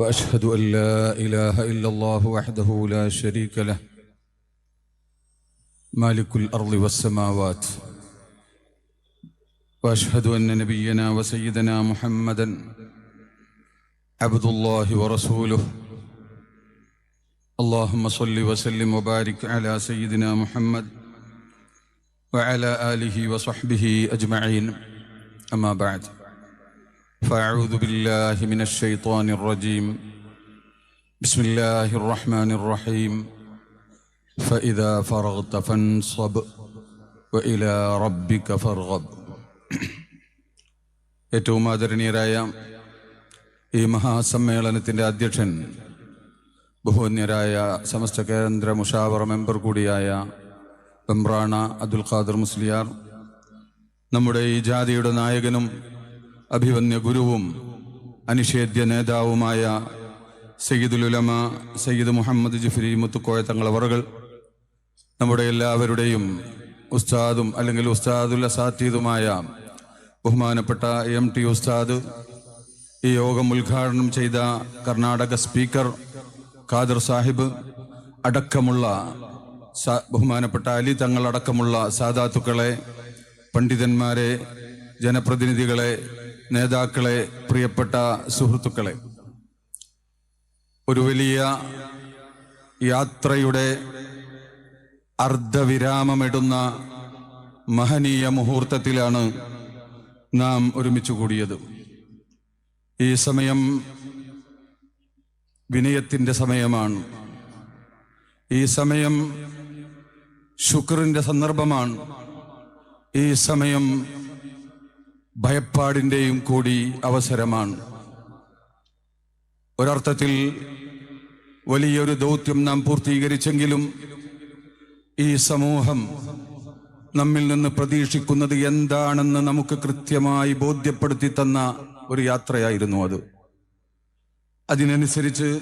وأشهد أن لا إله إلا الله وحده لا شريك له مالك الأرض والسماوات. وأشهد أن نبينا وسيدنا محمدا عبد الله ورسوله. اللهم صل وسلم وبارك على سيدنا محمد وعلى آله وصحبه أجمعين. أما بعد فاعوذ بالله من الشيطان الرجيم بسم الله الرحمن الرحيم فاذا فرغت فانصب والى ربك فارغب ഏറ്റവും ആദരണീയരായ ഈ മഹാസമ്മേളനത്തിൻ്റെ അധ്യക്ഷൻ ബഹുവന്യരായ സമസ്ത കേന്ദ്ര മുഷാവറ മെമ്പർ കൂടിയായ വെമ്പ്രാണ അബ്ദുൽ ഖാദർ മുസ്ലിയാർ നമ്മുടെ ഈ ജാതിയുടെ നായകനും അഭിവന്യ ഗുരുവും അനിഷേധ്യ നേതാവുമായ സയ്യിദുലുലമ സയ്യിദ് മുഹമ്മദ് ജിഫ്രി മുത്തുക്കോയ തങ്ങളവറുകൾ നമ്മുടെ എല്ലാവരുടെയും ഉസ്താദും അല്ലെങ്കിൽ ഉസ്താദുൽ അസാത്തീതുമായ ബഹുമാനപ്പെട്ട എം ടി ഉസ്താദ് ഈ യോഗം ഉദ്ഘാടനം ചെയ്ത കർണാടക സ്പീക്കർ ഖാദർ സാഹിബ് അടക്കമുള്ള ബഹുമാനപ്പെട്ട അലി തങ്ങളടക്കമുള്ള സാധാത്തുക്കളെ പണ്ഡിതന്മാരെ ജനപ്രതിനിധികളെ നേതാക്കളെ പ്രിയപ്പെട്ട സുഹൃത്തുക്കളെ ഒരു വലിയ യാത്രയുടെ അർദ്ധവിരാമമിടുന്ന മഹനീയ മുഹൂർത്തത്തിലാണ് നാം ഒരുമിച്ച് കൂടിയത്. ഈ സമയം വിനയത്തിന്റെ സമയമാണ്. ഈ സമയം ശുക്രിന്റെ സന്ദർഭമാണ്. ഈ സമയം ഭയപ്പാടിന്റെയും കൂടി അവസരമാണ്. ഒരർത്ഥത്തിൽ വലിയൊരു ദൗത്യം നാം പൂർത്തീകരിച്ചെങ്കിലും ഈ സമൂഹം നമ്മിൽ നിന്ന് പ്രതീക്ഷിക്കുന്നത് എന്താണെന്ന് നമുക്ക് കൃത്യമായി ബോധ്യപ്പെടുത്തി തന്ന ഒരു യാത്രയായിരുന്നു അത്. അതിനനുസരിച്ച്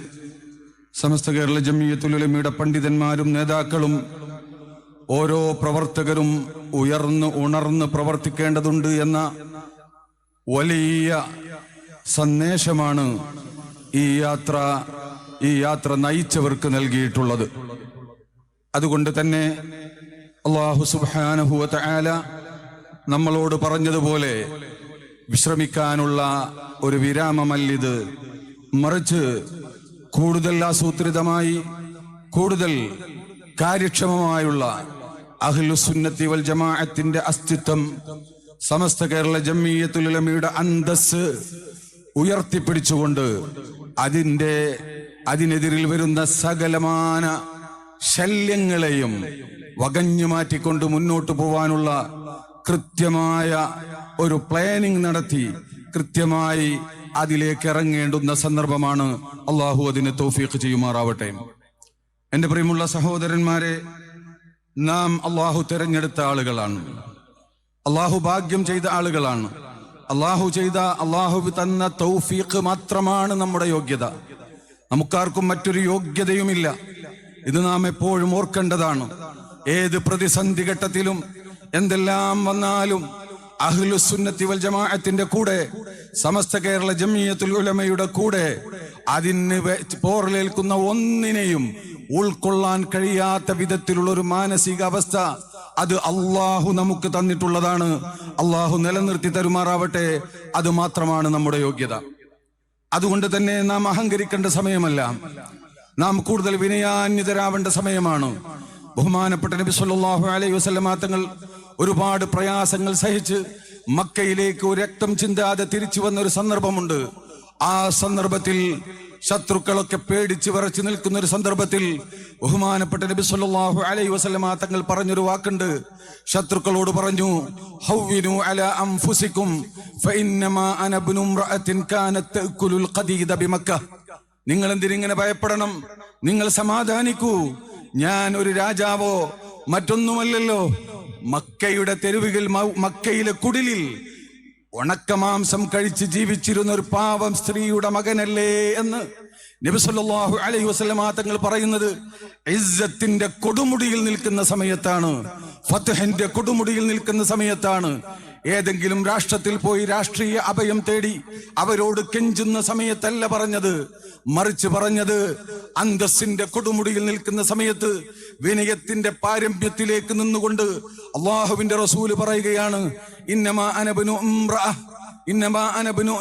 സമസ്ത കേരള ജമീയത്തുലമിയുടെ പണ്ഡിതന്മാരും നേതാക്കളും ഓരോ പ്രവർത്തകരും ഉയർന്ന് ഉണർന്ന് പ്രവർത്തിക്കേണ്ടതുണ്ട് എന്ന വലിയ സന്ദേശമാണ് ഈ യാത്ര ഈ യാത്ര നയിച്ചവർക്ക് നൽകിയിട്ടുള്ളത്. അതുകൊണ്ട് തന്നെ അള്ളാഹു സുബാനഹുവ ആല നമ്മളോട് പറഞ്ഞതുപോലെ വിശ്രമിക്കാനുള്ള ഒരു വിരാമമല്ലിത്. മറിച്ച് കൂടുതൽ ആസൂത്രിതമായി കൂടുതൽ കാര്യക്ഷമമായുള്ള അഹ്ലുസുന്നത്തി വൽ ജമാഅത്തിന്റെ അസ്തിത്വം. സമസ്ത കേരള ജമ്മീയത്തുലമയുടെ അന്തസ് ഉയർത്തിപ്പിടിച്ചുകൊണ്ട് അതിന്റെ അതിനെതിരിൽ വരുന്ന സകലമാന ശല്യങ്ങളെയും വകഞ്ഞു മാറ്റിക്കൊണ്ട് മുന്നോട്ട് പോവാനുള്ള കൃത്യമായ ഒരു പ്ലാനിങ് നടത്തി കൃത്യമായി അതിലേക്ക് ഇറങ്ങേണ്ടുന്ന സന്ദർഭമാണ് അള്ളാഹു അതിനെ തൗഫീഖ് ചെയ്യുമാറാവട്ടെ. എന്റെ പ്രിയമുള്ള സഹോദരന്മാരെ നാം അള്ളാഹു തിരഞ്ഞെടുത്ത ആളുകളാണ്. അള്ളാഹു ഭാഗ്യം ചെയ്ത ആളുകളാണ്. അള്ളാഹു ചെയ്ത അള്ളാഹു തന്ന തൗഫീഖ് മാത്രമാണ് നമ്മുടെ യോഗ്യത. നമുക്കാർക്കും മറ്റൊരു യോഗ്യതയുമില്ല. ഇത് നാം എപ്പോഴും ഓർക്കേണ്ടതാണ്. ഏത് പ്രതിസന്ധി ഘട്ടത്തിലും എന്തെല്ലാം വന്നാലും അഹ്ലുസുന്നത്തി വൽ ജമാഅത്തിന്റെ കൂടെ സമസ്ത കേരള ജമിയത്തുൽ ഉലമയുടെ കൂടെ അതിന് പോറലേൽക്കുന്ന ഒന്നിനെയും ഉൾക്കൊള്ളാൻ കഴിയാത്ത വിധത്തിലുള്ള ഒരു മാനസിക അവസ്ഥ അത് അള്ളാഹു നമുക്ക് തന്നിട്ടുള്ളതാണ്. അള്ളാഹു നിലനിർത്തി തരുമാറാവട്ടെ അത് മാത്രമാണ് നമ്മുടെ യോഗ്യത. അതുകൊണ്ട് തന്നെ നാം അഹങ്കരിക്കേണ്ട സമയമല്ല. നാം കൂടുതൽ വിനയാന്യതരാവേണ്ട സമയമാണ്. ബഹുമാനപ്പെട്ട നബി സല്ലാഹു അലൈഹി വസല്ലമ തങ്ങൾ ഒരുപാട് പ്രയാസങ്ങൾ സഹിച്ച് മക്കയിലേക്ക് രക്തം ചിന്താതെ തിരിച്ചു വന്ന ഒരു സന്ദർഭമുണ്ട്. ആ സന്ദർഭത്തിൽ ശത്രുക്കളൊക്കെ പേടിച്ച് വിറച്ചു നിൽക്കുന്ന ഒരു സന്ദർഭത്തിൽ ബഹുമാനപ്പെട്ട നബി സല്ലല്ലാഹു അലൈഹി വസല്ലമ തങ്ങൾ പറഞ്ഞൊരു വാക്കുണ്ട്. ശത്രുക്കളോട് പറഞ്ഞു ഹൗവിനു അല അംഫുസിക്കും ഫഇന്നമാ അന ഇബ്നു ഇംറഅത്തിൻ കാനത് തഅകുലുൽ ഖദീദ ബിമക്ക. നിങ്ങൾ എന്തിനിങ്ങനെ ഭയപ്പെടണം? നിങ്ങൾ സമാധാനിക്കൂ. ഞാൻ ഒരു രാജാവോ? മറ്റൊന്നുമല്ലല്ലോ. മക്കയുടെ തെരുവുകൾ മക്കയിലെ കുടിലിൽ ഉണക്കമാംസം കഴിച്ച് ജീവിച്ചിരുന്ന ഒരു പാവം സ്ത്രീയുടെ മകനല്ലേ എന്ന് നബിസല്ലാഹു അലൈഹി വസല്ലമ തങ്ങൾ പറയുന്നത് ഇസ്സത്തിന്റെ കൊടുമുടിയിൽ നിൽക്കുന്ന സമയത്താണ് ഫത്തഹന്റെ കൊടുമുടിയിൽ നിൽക്കുന്ന സമയത്താണ് ഏതെങ്കിലും രാഷ്ട്രത്തിൽ പോയി രാഷ്ട്രീയ അഭയം തേടി അവരോട് കെഞ്ചുന്ന സമയത്തല്ല പറഞ്ഞത്. മറിച്ച് പറഞ്ഞത് അന്തസ്സിന്റെ കൊടുമുടിയിൽ നിൽക്കുന്ന സമയത്ത് വിനയത്തിന്റെ പാരമ്യത്തിലേക്ക് നിന്നുകൊണ്ട് അള്ളാഹുവിന്റെ റസൂൽ പറയുകയാണ് ഇന്നമാ അനബനു ഇന്നമാ അനബനു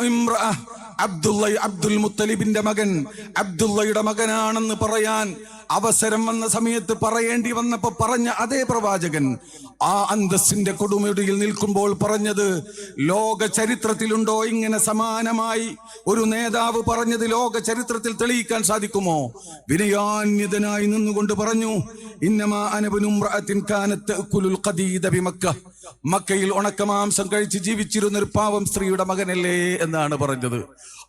അബ്ദുള്ള അബ്ദുൽ മുത്തലിബിന്റെ മകൻ അബ്ദുള്ളയുടെ മകനാണെന്ന് പറയാൻ അവസരം വന്ന സമയത്ത് പറയേണ്ടി വന്നപ്പോ പറഞ്ഞ അതേ പ്രവാചകൻ ആ അന്തസ്സിന്റെ കൊടുമുടിയിൽ നിൽക്കുമ്പോൾ പറഞ്ഞത് ലോക ചരിത്രത്തിലുണ്ടോ? ഇങ്ങനെ സമാനമായി ഒരു നേതാവ് പറഞ്ഞത് ലോക ചരിത്രത്തിൽ തെളിയിക്കാൻ സാധിക്കുമോ? വിനയാന്യതനായി നിന്നുകൊണ്ട് പറഞ്ഞു ഇന്നമാ ഉണക്ക കുലുൽ ഖദീദ മക്കയിൽ കഴിച്ച് ജീവിച്ചിരുന്ന ഒരു പാവം സ്ത്രീയുടെ മകനല്ലേ എന്നാണ് പറഞ്ഞത്.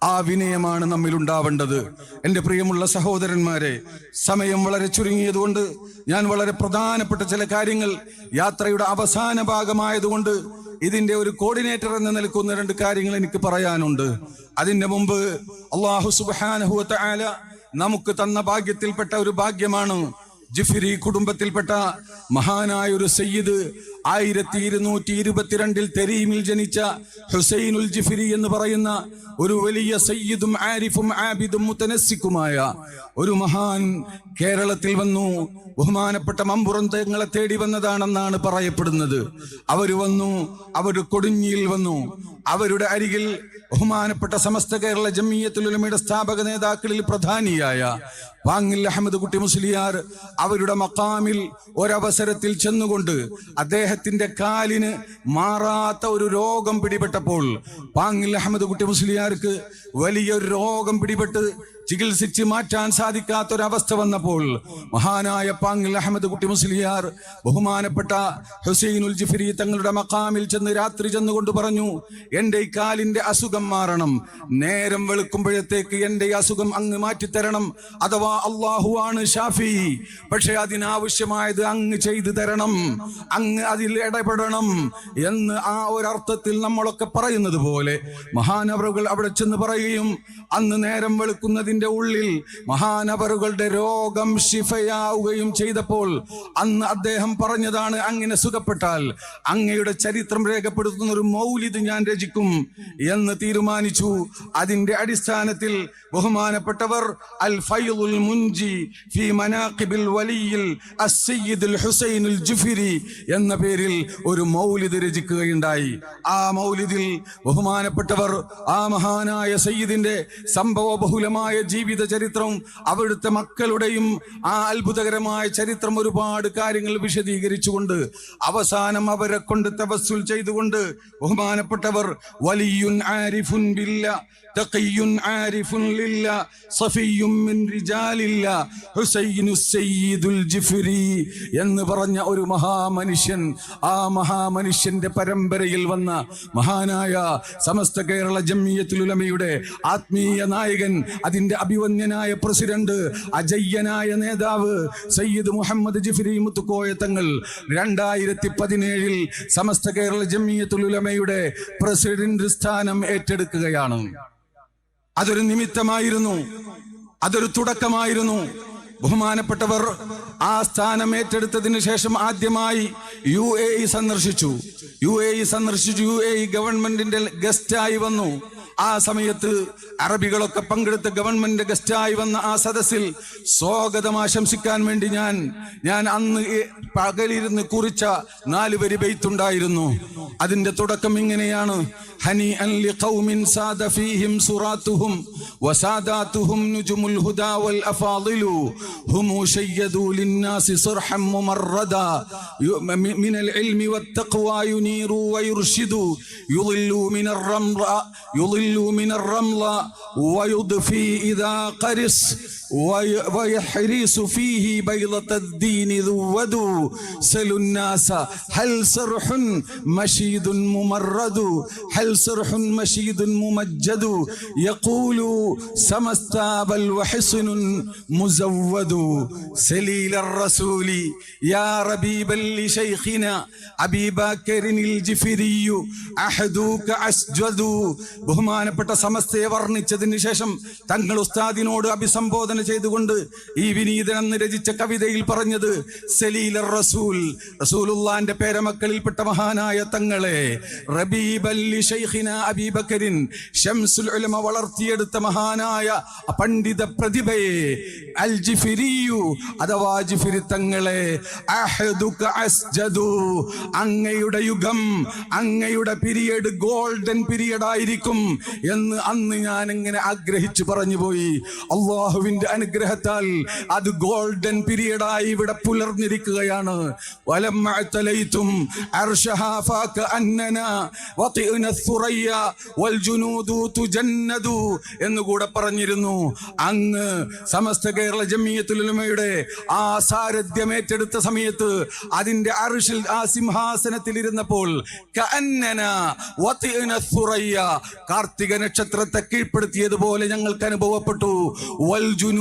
ആ വിനയമാണ് നമ്മിൽ ഉണ്ടാവേണ്ടത്. എന്റെ പ്രിയമുള്ള സഹോദരന്മാരെ സമയം വളരെ ചുരുങ്ങിയതുകൊണ്ട് ഞാൻ വളരെ പ്രധാനപ്പെട്ട ചില കാര്യങ്ങൾ യാത്രയുടെ അവസാന ഭാഗമായതുകൊണ്ട് ഇതിന്റെ ഒരു കോർഡിനേറ്റർ എന്ന് നിൽക്കുന്ന രണ്ട് കാര്യങ്ങൾ എനിക്ക് പറയാനുണ്ട്. അതിന്റെ മുമ്പ് അള്ളാഹു സുബാനഹുല നമുക്ക് തന്ന ഭാഗ്യത്തിൽപ്പെട്ട ഒരു ഭാഗ്യമാണ് ജിഫിരി കുടുംബത്തിൽപ്പെട്ട മഹാനായ ഒരു സയ്യിദ് ആയിരത്തി ഇരുന്നൂറ്റി ഇരുപത്തിരണ്ടിൽ തെരീമിൽ ജനിച്ച ഹുസൈനുൽ ജിഫിരി എന്ന് പറയുന്ന ഒരു വലിയ സയ്യിദും ആരിഫും ആബിദും മുത്തനസിക്കുമായ ഒരു മഹാൻ കേരളത്തിൽ വന്നു. ബഹുമാനപ്പെട്ട മമ്പുറം തങ്ങളെ തേടി വന്നതാണെന്നാണ് പറയപ്പെടുന്നത്. അവർ വന്നു അവർ കൊടുങ്ങിയിൽ വന്നു. അവരുടെ അരികിൽ ബഹുമാനപ്പെട്ട സമസ്ത കേരള ജമീയത്തുലമയുടെ സ്ഥാപക നേതാക്കളിൽ പ്രധാനിയായ വാങ്ങിൽ അഹമ്മദ് കുട്ടി മുസ്ലിയാർ അവരുടെ മക്കാമിൽ ഒരവസരത്തിൽ ചെന്നുകൊണ്ട് അദ്ദേഹത്തിന്റെ കാലിന് മാറാത്ത ഒരു രോഗം പിടിപെട്ടപ്പോൾ പാങ്ങിൽ അഹമ്മദ് കുട്ടി മുസ്ലിയാർക്ക് വലിയൊരു രോഗം പിടിപെട്ട് ചികിത്സിച്ച് മാറ്റാൻ സാധിക്കാത്ത ഒരവസ്ഥ വന്നപ്പോൾ മഹാനായ പാങ്ങിൽ അഹമ്മദ് കുട്ടി മുസ്ലിയാർ ബഹുമാനപ്പെട്ട ഹുസൈനുൽ ജിഫിരി തങ്ങളുടെ മക്കാമിൽ ചെന്ന് രാത്രി ചെന്നുകൊണ്ട് പറഞ്ഞു എന്റെ ഈ കാലിന്റെ അസുഖം മാറണം. നേരം വെളുക്കുമ്പോഴത്തേക്ക് എന്റെ ഈ അസുഖം അങ്ങ് മാറ്റിത്തരണം. അഥവാ അള്ളാഹു ആണ് ഷാഫി. പക്ഷെ അതിനാവശ്യമായത് അങ്ങ് ചെയ്തു തരണം. അങ്ങ് അതിൽ ഇടപെടണം എന്ന് ആ ഒരർത്ഥത്തിൽ നമ്മളൊക്കെ പറയുന്നത് പോലെ മഹാനവറുകൾ അവിടെ ചെന്ന് പറയുകയും അന്ന് നേരം വെളുക്കുന്നതിന്റെ ഉള്ളിൽ മഹാനവറുകളുടെ രോഗം ശിഫയാവുകയും ചെയ്തപ്പോൾ അന്ന് അദ്ദേഹം പറഞ്ഞതാണ് അങ്ങനെ സുഖപ്പെട്ടാൽ അങ്ങയുടെ ചരിത്രം രേഖപ്പെടുത്തുന്ന ഒരു മൗലിത് ഞാൻ രചിക്കും. എന്ന് തീരുമാനിച്ചു. അതിന്റെ അടിസ്ഥാനത്തിൽ ബഹുമാനപ്പെട്ടവർ അൽ ഫൈലുൽ മുൻജി വലിയിൽ ജുഫിരി എന്ന പേരിൽ ഒരു മൗലിദ് രചിക്കുകയുണ്ടായി. ആ മൗലിദിൽ ബഹുമാനപ്പെട്ടവർ ആ മഹാനായ സയ്യിദിന്റെ സംഭവ ബഹുലമായ ജീവിത ചരിത്രം അവിടുത്തെ മക്കളുടെയും ആ അത്ഭുതകരമായ ചരിത്രം ഒരുപാട് കാര്യങ്ങൾ വിശദീകരിച്ചുകൊണ്ട് അവസാനം അവരെ കൊണ്ട് തപസ്സുൽ ചെയ്തുകൊണ്ട് ബഹുമാനപ്പെട്ടവർ വലിയുൻ ആരിഫുൻ ബില്ല തഖിയുൻ ആരിഫുൻ ലില്ല സഫിയും മിൻ റിജാലില്ല ഹുസൈനു സയ്യിദുൽ ജിഫ്രി എന്ന് പറഞ്ഞ ഒരു മഹാമനുഷ്യൻ ആ മഹാമനുഷ്യന്റെ പരമ്പരയിൽ വന്ന മഹാനായ സമസ്ത കേരള ജമ്മിയത്തിലുലമയുടെ ആത്മീയ നായകൻ അതിന്റെ അഭിവന്യനായ പ്രസിഡന്റ് അജയ്യനായ നേതാവ് സയ്യിദ് മുഹമ്മദ് ജിഫ്രി മുത്തുക്കോയ തങ്ങൾ രണ്ടായിരത്തി പതിനേഴിൽ സമസ്ത കേരള ജമ്മിയത്തുലുലമയുടെ പ്രസിഡന്റ് സ്ഥാനം ഏറ്റെടുക്കുകയാണ്. അതൊരു നിമിത്തമായിരുന്നു. അതൊരു തുടക്കമായിരുന്നു. ബഹുമാനപ്പെട്ടവർ ആ സ്ഥാനം ഏറ്റെടുത്തതിന് ശേഷം ആദ്യമായി യു എ ഇ സന്ദർശിച്ചു. യു എ ഇ സന്ദർശിച്ചു. യു എ ഇ ഗവൺമെന്റിന്റെ ഗസ്റ്റായി വന്നു. ആ സമയത്ത് അറബികളൊക്കെ പങ്കെടുത്ത ഗവൺമെന്റ് ഗസ്റ്റായി വന്ന ആ സദസ്സിൽ സ്വാഗതം ആശംസിക്കാൻ വേണ്ടി ഞാൻ ഞാൻ അന്ന് പകലിരുന്ന് കുറിച്ച നാല് വരി ബെയ്ത്തുണ്ടായിരുന്നു. അതിന്റെ തുടക്കം ഇങ്ങനെയാണ്. ഹനി ലിഖൗമിൻ സാദ ഫീഹിം സുറാത്തുഹും വസാദാത്തുഹും നുജുമുൽ ഹുദാ വൽ അഫാദിലു. هم شيدوا للناس صرحا ممردا من العلم والتقوى ينيروا ويرشدوا يضلوا من الرمل يضلوا من الرمل ويضفي إذا قرص وي- ويحرس فيه بيضة الدين ذودوا سلوا الناس هل سرح مشيد ممرد هل سرح مشيد ممجد يقول سمستاب وحصن مزود سليل الرسول يا ربيبا لشيخنا أبي بكر الجفري أحدوك أسجد ബഹുമാനപ്പെട്ട സമസ്തയെ വർണ്ണിച്ചതിന് ശേഷം തങ്ങൾ ഉസ്താദിനോട് അഭിസംബോധന അഭിസംബോധന ചെയ്തുകൊണ്ട് ഈ വിനീതൻ എന്ന് രചിച്ച കവിതയിൽ പറഞ്ഞത് സലീല റസൂൽ റസൂലുള്ളാന്റെ പേരമക്കളിൽപ്പെട്ട മഹാനായ തങ്ങളെ അബീബക്കരിൻ ഷംസുൽ ഉലമ വളർത്തിയെടുത്ത മഹാനായ പണ്ഡിത പ്രതിഭയെ അൽ ജിഫിരിയു അഥവാ ജിഫിരി തങ്ങളെ അങ്ങയുടെ യുഗം അങ്ങയുടെ പിരിയഡ് ഗോൾഡൻ പിരിയഡ് ആയിരിക്കും എന്ന് അന്ന് ഞാൻ ഇങ്ങനെ ആഗ്രഹിച്ചു പറഞ്ഞു പോയി അള്ളാഹുവിന്റെ അനുഗ്രഹത്താൽ അത് ഗോൾഡൻ പീരീഡായി ഇവിടെ പുലർന്നിരിക്കുകയാണ്. എന്നുകൂടെ പറഞ്ഞിരുന്നു. അങ്ങ് സമസ്ത കേരള ജമിയത്തുലമയുടെ ആ സാരഥ്യം ഏറ്റെടുത്ത സമയത്ത് അതിന്റെ അറിഷിൽ ആ സിംഹാസനത്തിൽ ഇരുന്നപ്പോൾ കാർത്തിക നക്ഷത്രത്തെ കീഴ്പ്പെടുത്തിയതുപോലെ ഞങ്ങൾക്ക് അനുഭവപ്പെട്ടു. വൽജുന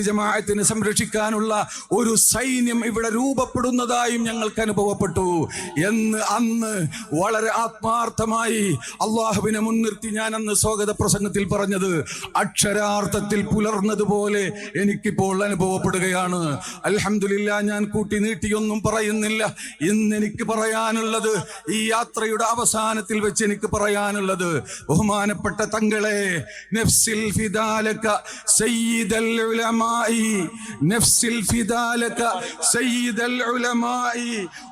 ജമാഅത്തിനെ സംരക്ഷിക്കാനുള്ള ഒരു സൈന്യം ഇവിടെ രൂപപ്പെടുന്നതായും ഞങ്ങൾക്ക് അനുഭവപ്പെട്ടു. എന്ന് അന്ന് വളരെ ആത്മാർത്ഥമായി അള്ളാഹുവിനെ മുൻനിർത്തി ഞാൻ അന്ന് സ്വാഗത പ്രസംഗത്തിൽ പറഞ്ഞത് അക്ഷരാർത്ഥത്തിൽ പുലർന്നതുപോലെ എനിക്കിപ്പോൾ അനുഭവപ്പെടുകയാണ്. അലഹമില്ല ഞാൻ കൂട്ടി നീട്ടിയൊന്നും പറയുന്നില്ല. ഇന്ന് എനിക്ക് പറയാനുള്ളത് ഈ യാത്രയുടെ അവസാനത്തിൽ വെച്ച് എനിക്ക് പറയാനുള്ളത് ബഹുമാനപ്പെട്ട തങ്ങളെ നെഫ്സിൽ ഫിദാലക സയ്യിദൽ ഉലമായി നഫ്സിൽ ഫിദാലക സയ്യിദൽ ഉലമായി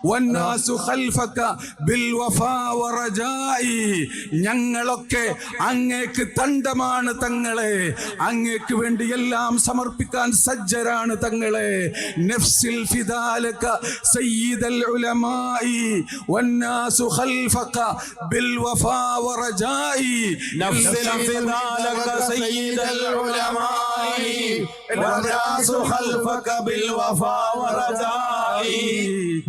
വന്നാസു ഖൽഫക ബിൽ വഫാ വറജായി ഞങ്ങളൊക്കെ അങ്ങേക്ക് തണ്ടമാണ് തങ്ങളെ അങ്ങേക്ക് വേണ്ടി എല്ലാം സമർപ്പിക്കാൻ സജ്ജരാണ് തങ്ങളെ നഫ്സിൽ ഫിദാലക സയ്യിദൽ ഉലമായി വന്നാസു ഖൽഫക ബിൽ വഫാ വറജായി نفس الفدالك سيد العلماء والناس خلفك بالوفا ورجاء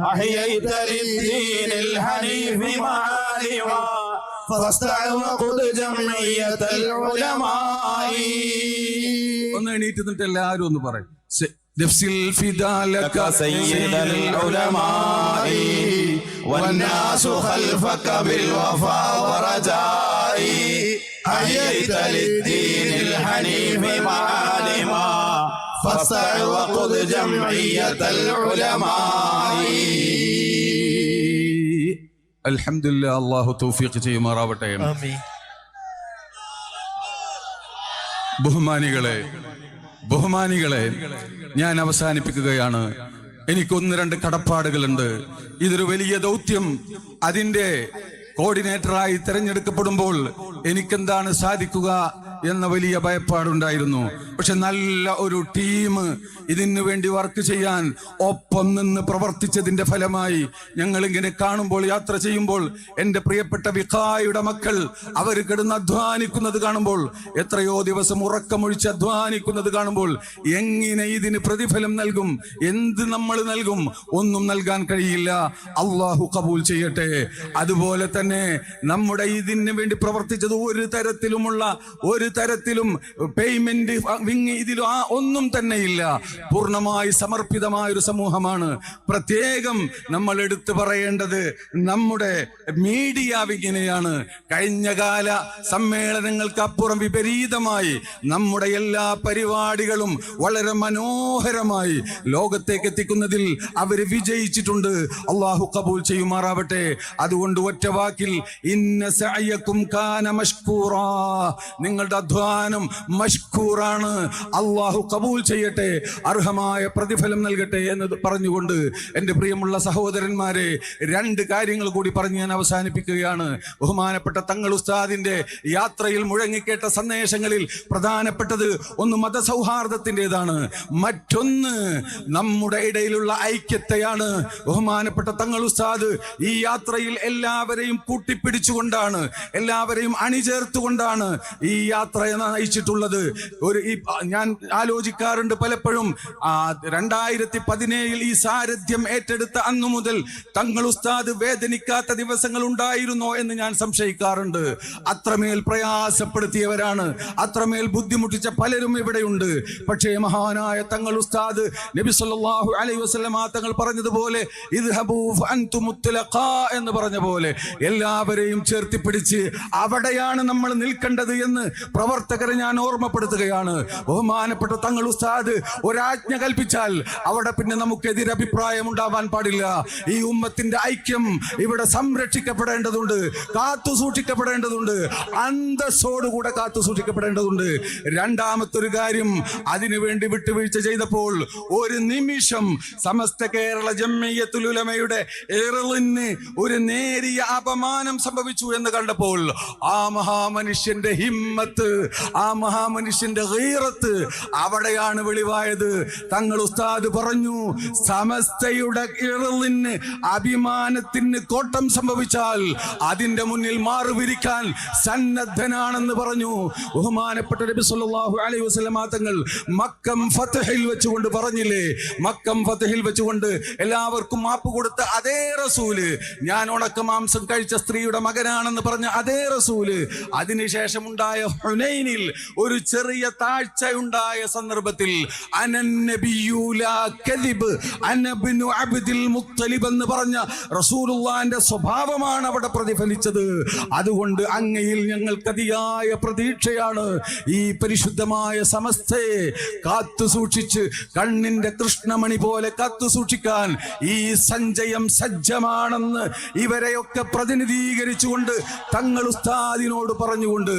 أحييت للدين الحنيف معالما فاستع وقد جمعية العلماء ഒന്ന് എണീറ്റ് നിന്നിട്ട് എല്ലാവരും ഒന്ന് പറയും സെ- നഫ്സിൽ ഫിദാലക لك سيد العلماء والناس خلفك بالوفا ورجاء أحييت للدين الحنيف معالما فاستع وقد جمعية العلماء അൽഹംദുലില്ലാ അള്ളാഹു തൗഫീഖ് ചെയ്യുമാറാവട്ടെ ബഹുമാനികളെ ബഹുമാനികളെ ഞാൻ അവസാനിപ്പിക്കുകയാണ് എനിക്ക് ഒന്ന് രണ്ട് കടപ്പാടുകളുണ്ട് ഇതൊരു വലിയ ദൗത്യം അതിന്റെ കോർഡിനേറ്ററായി തിരഞ്ഞെടുക്കപ്പെടുമ്പോൾ എനിക്കെന്താണ് സാധിക്കുക എന്ന വലിയ ഭയപ്പാടുണ്ടായിരുന്നു. പക്ഷെ നല്ല ഒരു ടീം ഇതിനു വേണ്ടി വർക്ക് ചെയ്യാൻ ഒപ്പം നിന്ന് പ്രവർത്തിച്ചതിന്റെ ഫലമായി ഞങ്ങൾ ഇങ്ങനെ കാണുമ്പോൾ യാത്ര ചെയ്യുമ്പോൾ എന്റെ പ്രിയപ്പെട്ട വിഖായുടെ മക്കൾ അവർ കിടന്ന് അധ്വാനിക്കുന്നത് കാണുമ്പോൾ എത്രയോ ദിവസം ഉറക്കമൊഴിച്ച് അധ്വാനിക്കുന്നത് കാണുമ്പോൾ എങ്ങനെ ഇതിന് പ്രതിഫലം നൽകും എന്ത് നമ്മൾ നൽകും ഒന്നും നൽകാൻ കഴിയില്ല. അള്ളാഹു കബൂൽ ചെയ്യട്ടെ. അതുപോലെ തന്നെ നമ്മുടെ ഇതിന് വേണ്ടി പ്രവർത്തിച്ചത് ഒരു തരത്തിലുമുള്ള ഒരു തരത്തിലും പേയ്മെന്റ് ഇതിലും ആ ഒന്നും തന്നെ ഇല്ല പൂർണമായി സമർപ്പിതമായ ഒരു സമൂഹമാണ്. പ്രത്യേകം നമ്മൾ എടുത്തു പറയേണ്ടത് നമ്മുടെ മീഡിയ വിങ്ങിനെയാണ് കഴിഞ്ഞകാല സമ്മേളനങ്ങൾക്ക് അപ്പുറം വിപരീതമായി നമ്മുടെ എല്ലാ പരിപാടികളും വളരെ മനോഹരമായി ലോകത്തേക്ക് എത്തിക്കുന്നതിൽ അവർ വിജയിച്ചിട്ടുണ്ട്. അള്ളാഹു കബൂൽ ചെയ്യുമാറാവട്ടെ. അതുകൊണ്ട് ഒറ്റ വാക്കിൽ ഇന്ന സഅയക്കും കാന മഷ്കൂറ. നിങ്ങളുടെ അധ്വാനം മഷ്കൂറാണ്. അള്ളാഹു കബൂൽ ചെയ്യട്ടെ അർഹമായ പ്രതിഫലം നൽകട്ടെ എന്ന് പറഞ്ഞുകൊണ്ട് എന്റെ പ്രിയമുള്ള സഹോദരന്മാരെ രണ്ട് കാര്യങ്ങൾ കൂടി പറഞ്ഞ് ഞാൻ അവസാനിപ്പിക്കുകയാണ്. ബഹുമാനപ്പെട്ട തങ്ങൾ ഉസ്താദിന്റെ യാത്രയിൽ മുഴങ്ങിക്കേട്ട സന്ദേശങ്ങളിൽ പ്രധാനപ്പെട്ടത് ഒന്ന് മതസൗഹാർദ്ദത്തിന്റെതാണ്. മറ്റൊന്ന് നമ്മുടെ ഇടയിലുള്ള ഐക്യത്തെയാണ്. ബഹുമാനപ്പെട്ട തങ്ങൾ ഉസ്താദ് ഈ യാത്രയിൽ എല്ലാവരെയും കൂട്ടിപ്പിടിച്ചുകൊണ്ടാണ് എല്ലാവരെയും അണിചേർത്തുകൊണ്ടാണ് ഈ യാത്ര നയിച്ചിട്ടുള്ളത്? ഒരു ഈ ഞാൻ ആലോചിക്കാറുണ്ട് പലപ്പോഴും. രണ്ടായിരത്തി പതിനേഴിൽ ഈ സാരഥ്യം ഏറ്റെടുത്ത അന്നു മുതൽ തങ്ങൾ ഉസ്താദ് വേദനിക്കാത്ത ദിവസങ്ങൾ ഉണ്ടായിരുന്നോ എന്ന് ഞാൻ സംശയിക്കാറുണ്ട്. അത്രമേൽ പ്രയാസപ്പെടുത്തിയവരാണ്. അത്രമേൽ ബുദ്ധിമുട്ടിച്ച പലരും ഇവിടെയുണ്ട്. പക്ഷേ മഹാനായ തങ്ങൾ ഉസ്താദ് നബി സല്ലല്ലാഹു അലൈഹി വസല്ലമ തങ്ങൾ പറഞ്ഞതുപോലെ എന്ന് പറഞ്ഞ പോലെ എല്ലാവരെയും ചേർത്തി പിടിച്ച് അവിടെയാണ് നമ്മൾ നിൽക്കേണ്ടത് എന്ന് പ്രവർത്തകരെ ഞാൻ ഓർമ്മപ്പെടുത്തുകയാണ്. ബഹുമാനപ്പെട്ട തങ്ങൾ ഉസ്താദ് ഒരാജ്ഞ കൽപ്പിച്ചാൽ അവിടെ പിന്നെ നമുക്ക് എതിരഭിപ്രായം ഉണ്ടാവാൻ പാടില്ല. ഈ ഉമ്മത്തിന്റെ ഐക്യം ഇവിടെ സംരക്ഷിക്കപ്പെടേണ്ടതുണ്ട് കാത്തു സൂക്ഷിക്കപ്പെടേണ്ടതുണ്ട് അന്തസ്സോടുകൂടെ കാത്തു സൂക്ഷിക്കപ്പെടേണ്ടതുണ്ട്. രണ്ടാമത്തെ ഒരു കാര്യം അതിനുവേണ്ടി വിട്ടുവീഴ്ച ചെയ്തപ്പോൾ ഒരു നിമിഷം സമസ്ത കേരള ജമ്മിയത്തുലുലമയുടെ ഏറലിന് ഒരു നേരിയ അപമാനം സംഭവിച്ചു എന്ന് കണ്ടപ്പോൾ ആ മഹാമനുഷ്യന്റെ ഹിമ്മത്ത് ആ മഹാമനുഷ്യന്റെ ഗീറത്ത് അവിടെയാണ് വെളിവായത്. തങ്ങൾ ഉസ്താദ് പറഞ്ഞു സമസ്തയുടെ ഇറലിന് അഭിമാനത്തിന് കോട്ടം സംഭവിച്ചാൽ അതിന്റെ മുന്നിൽ മാറുപിരിക്കാൻ സന്നദ്ധനാണെന്ന് പറഞ്ഞു. ബഹുമാനപ്പെട്ട നബി സല്ലല്ലാഹു അലൈഹി വസല്ലമ തങ്ങൾ മക്കം ഫതഹിൽ വെച്ചുകൊണ്ട് പറഞ്ഞില്ലേ? മക്കം ഫതഹിൽ വെച്ചുകൊണ്ട് എല്ലാവർക്കും മാപ്പ് കൊടുത്ത അതേ റസൂൽ ഞാൻ ഉണക്ക മാംസം കഴിച്ച സ്ത്രീയുടെ മകനാണെന്ന് പറഞ്ഞ അതേ റസൂൽ. അതിനുശേഷം ഉണ്ടായ ഹുനൈനിൽ ഒരു ചെറിയ താഴ്ച ഉണ്ടായ സന്ദർഭത്തിൽ മുത്തലിബ് എന്ന് പറഞ്ഞ റസൂലുള്ളാന്റെ സ്വഭാവമാണ് അവിടെ പ്രതിഫലിച്ചത്. അതുകൊണ്ട് അങ്ങയിൽ ഞങ്ങൾക്ക് അതിയായ പ്രതീക്ഷയാണ് ഈ പരിശുദ്ധമായ സമസ്തയെ കാത്തു സൂക്ഷിച്ച് കണ്ണിന്റെ കൃഷ്ണമണി പോലെ കാത്തു സൂക്ഷിക്കാൻ ഈ സഞ്ചയം സജ്ജമാണെന്ന് ഇവരെയൊക്കെ പ്രതിനിധീകരിച്ചുകൊണ്ട് തങ്ങൾ ഉസ്താദിനോട് പറഞ്ഞുകൊണ്ട്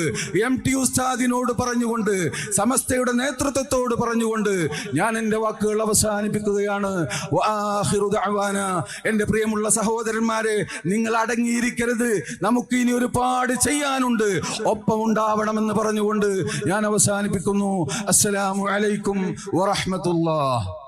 എം ടി ഉസ്താദിനോട് പറഞ്ഞുകൊണ്ട് സമസ്തയുടെ നേതൃത്വത്തോട് പറഞ്ഞുകൊണ്ട് ഞാൻ എന്റെ വാക്കുകൾ അവസാനിപ്പിക്കുകയാണ്. എന്റെ പ്രിയമുള്ള സഹോദരന്മാരെ നിങ്ങൾ അടങ്ങിയിരിക്കരുത്. നമുക്ക് ഇനി ഒരുപാട് ചെയ്യാനുണ്ട്. ഒപ്പം ഉണ്ടാവണമെന്ന് പറഞ്ഞുകൊണ്ട് ഞാൻ അവസാനിപ്പിക്കുന്നു. അസ്സലാമു അലൈക്കും വറഹ്മത്തുള്ളാഹ്.